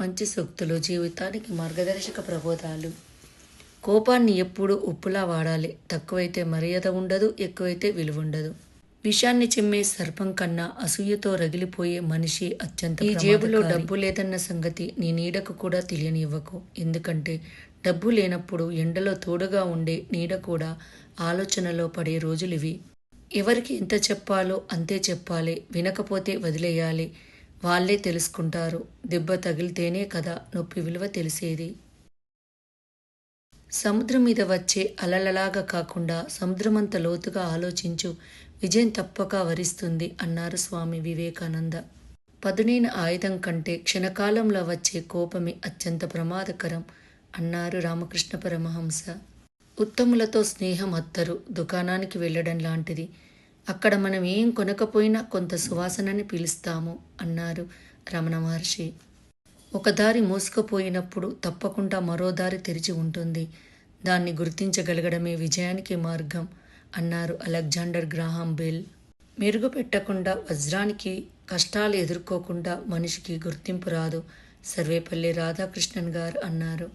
మంచి సూక్తులు జీవితానికి మార్గదర్శక ప్రబోధాలు. కోపాన్ని ఎప్పుడూ ఉప్పులా వాడాలి. తక్కువైతే మర్యాద ఉండదు ఎక్కువైతే విలువ ఉండదు విషాన్ని చిమ్మే సర్పం కన్నా అసూయతో రగిలిపోయే మనిషి అత్యంత ఈ జేబులో డబ్బు లేదన్న సంగతి నీ నీడకు కూడా తెలియనివ్వకు. ఎందుకంటే డబ్బు లేనప్పుడు ఎండలో తోడుగా ఉండే నీడ కూడా ఆలోచనలో పడే రోజులివి. ఎవరికి ఎంత చెప్పాలో అంతే చెప్పాలి. వినకపోతే వదిలేయాలి. వాళ్ళే తెలుసుకుంటారు. దెబ్బ తగిలితేనే కదా నొప్పి విలువ తెలిసేది. సముద్రం మీద వచ్చే అలలలాగా కాకుండా సముద్రమంత లోతుగా ఆలోచించు. విజయం తప్పక వరిస్తుంది అన్నారు స్వామి వివేకానంద. పదునైన ఆయుధం కంటే క్షణకాలంలో వచ్చే కోపమే అత్యంత ప్రమాదకరం అన్నారు రామకృష్ణ పరమహంస. ఉత్తములతో స్నేహం అత్తరు. దుకాణానికి వెళ్ళడం లాంటిది. అక్కడ మనం ఏం కొనకపోయినా కొంత సువాసనని పీలుస్తాము అన్నారు రమణ మహర్షి. ఒక దారి మోసుకుపోయినప్పుడు తప్పకుండా మరో దారి తెరిచి ఉంటుంది. దాన్ని గుర్తించగలగడమే విజయానికి మార్గం అన్నారు అలెగ్జాండర్ గ్రాహాం బెల్. మెరుగుపెట్టకుండా వజ్రానికి కష్టాలు ఎదుర్కోకుండా మనిషికి గుర్తింపు రాదు సర్వేపల్లి రాధాకృష్ణన్ గారు అన్నారు.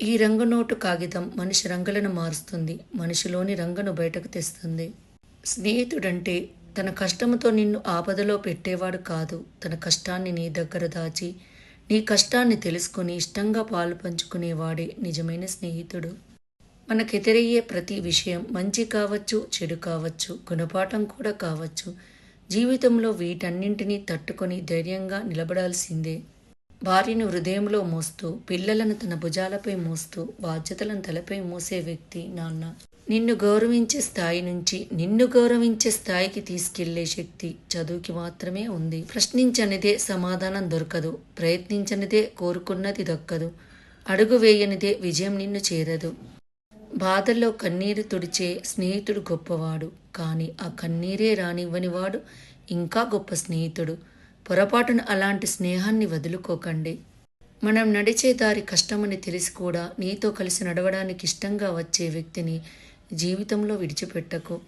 ఈ రంగునోటు కాగితం మనిషి రంగులను మారుస్తుంది మనిషిలోని రంగును బయటకు తెస్తుంది. స్నేహితుడంటే తన కష్టముతో నిన్ను ఆపదలో పెట్టేవాడు కాదు. తన కష్టాన్ని నీ దగ్గర దాచి నీ కష్టాన్ని తెలుసుకుని ఇష్టంగా పాలు పంచుకునేవాడే నిజమైన స్నేహితుడు. మనకెదురయ్యే ప్రతి విషయం మంచి కావచ్చు చెడు కావచ్చు గుణపాఠం కూడా కావచ్చు. జీవితంలో వీటన్నింటినీ తట్టుకొని ధైర్యంగా నిలబడాల్సిందే. భార్యను హృదయంలో మోస్తూ పిల్లలను తన భుజాలపై మోస్తూ బాధ్యతలను తలపై మోసే వ్యక్తి నాన్న. నిన్ను గౌరవించే స్థాయి నుంచి నిన్ను గౌరవించే స్థాయికి తీసుకెళ్ళే శక్తి చదువుకి మాత్రమే ఉంది. ప్రశ్నించనిదే సమాధానం దొరకదు. ప్రయత్నించనిదే కోరుకున్నది దక్కదు. అడుగు వేయనిదే విజయం నిన్ను చేరదు. బాధల్లో కన్నీరు తుడిచే స్నేహితుడు గొప్పవాడు. కానీ ఆ కన్నీరే రానివ్వనివాడు ఇంకా గొప్ప స్నేహితుడు. పొరపాటున అలాంటి స్నేహాన్ని వదులుకోకండి. మనం నడిచే దారి కష్టమని తెలిసి కూడా నీతో కలిసి నడవడానికి ఇష్టంగా వచ్చే వ్యక్తిని జీవితంలో విడిచిపెట్టకు.